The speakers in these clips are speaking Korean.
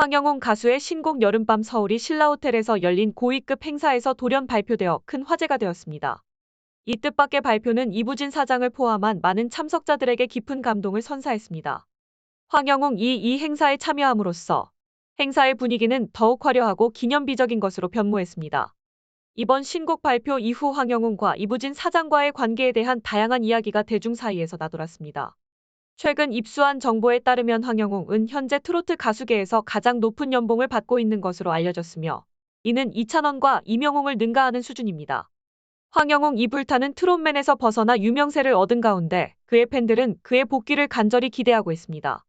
황영웅 가수의 신곡 여름밤 서울이 신라호텔에서 열린 고위급 행사에서 돌연 발표되어 큰 화제가 되었습니다. 이 뜻밖의 발표는 이부진 사장을 포함한 많은 참석자들에게 깊은 감동을 선사했습니다. 황영웅 이 이 행사에 참여함으로써 행사의 분위기는 더욱 화려하고 기념비적인 것으로 변모했습니다. 이번 신곡 발표 이후 황영웅과 이부진 사장과의 관계에 대한 다양한 이야기가 대중 사이에서 나돌았습니다. 최근 입수한 정보에 따르면 황영웅은 현재 트로트 가수계에서 가장 높은 연봉을 받고 있는 것으로 알려졌으며 이는 이찬원과 이명웅을 능가하는 수준입니다. 황영웅 이 불타는 트롯맨에서 벗어나 유명세를 얻은 가운데 그의 팬들은 그의 복귀를 간절히 기대하고 있습니다.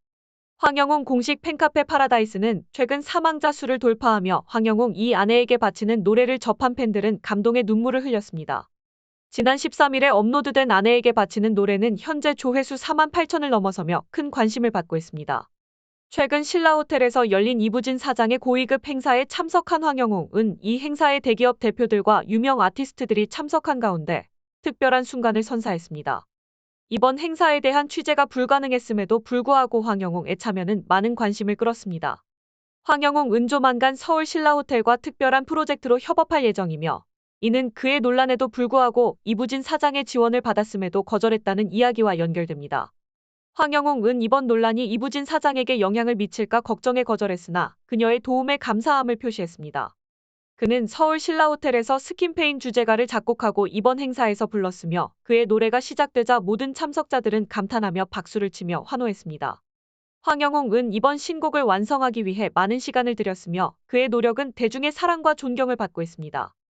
황영웅 공식 팬카페 파라다이스는 최근 사망자 수를 돌파하며 황영웅 이 아내에게 바치는 노래를 접한 팬들은 감동의 눈물을 흘렸습니다. 지난 13일에 업로드된 아내에게 바치는 노래는 현재 조회수 4만 8천을 넘어서며 큰 관심을 받고 있습니다. 최근 신라호텔에서 열린 이부진 사장의 고위급 행사에 참석한 황영웅은 이 행사에 대기업 대표들과 유명 아티스트들이 참석한 가운데 특별한 순간을 선사했습니다. 이번 행사에 대한 취재가 불가능했음에도 불구하고 황영웅의 참여는 많은 관심을 끌었습니다. 황영웅 은조만간 서울 신라호텔과 특별한 프로젝트로 협업할 예정이며 이는 그의 논란에도 불구하고 이부진 사장의 지원을 받았음에도 거절했다는 이야기와 연결됩니다. 황영웅은 이번 논란이 이부진 사장에게 영향을 미칠까 걱정에 거절했으나 그녀의 도움에 감사함을 표시했습니다. 그는 서울 신라호텔에서 스킨페인 주제가를 작곡하고 이번 행사에서 불렀으며 그의 노래가 시작되자 모든 참석자들은 감탄하며 박수를 치며 환호했습니다. 황영웅은 이번 신곡을 완성하기 위해 많은 시간을 들였으며 그의 노력은 대중의 사랑과 존경을 받고 있습니다.